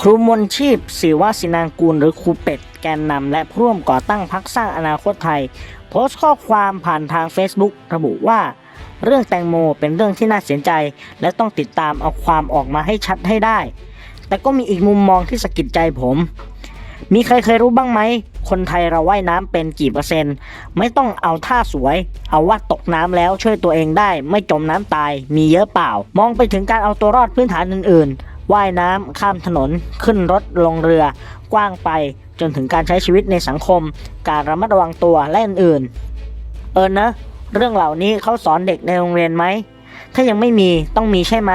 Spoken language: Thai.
ครูมนชีพศิวศินางกูลหรือครูเป็ดแกนนำและผู้ร่วมก่อตั้งพักสร้างอนาคตไทย โพสต์ข้อความผ่านทาง Facebook ระบุว่า เรื่องแตงโมเป็นเรื่องที่น่าเสียใจ และต้องติดตามเอาความออกมาให้ชัดให้ได้ แต่ก็มีอีกมุมมองที่สะกิดใจผม มีใครเคยรู้บ้างไหม คนไทยเราว่ายน้ำเป็นกี่เปอร์เซ็นต์ ไม่ต้องเอาท่าสวย เอาว่าตกน้ำแล้วช่วยตัวเองได้ ไม่จมน้ำตาย มีเยอะเปล่า มองไปถึงการเอาตัวรอดพื้นฐานอื่นๆ ว่ายน้ำข้ามถนน ขึ้นรถลงเรือ กว้างไปจนถึงการใช้ชีวิตในสังคม การระมัดระวังตัวและอื่นๆ เออนะ เรื่องเหล่านี้เขาสอนเด็กในโรงเรียนไหม ถ้ายังไม่มีต้องมีใช่ไหม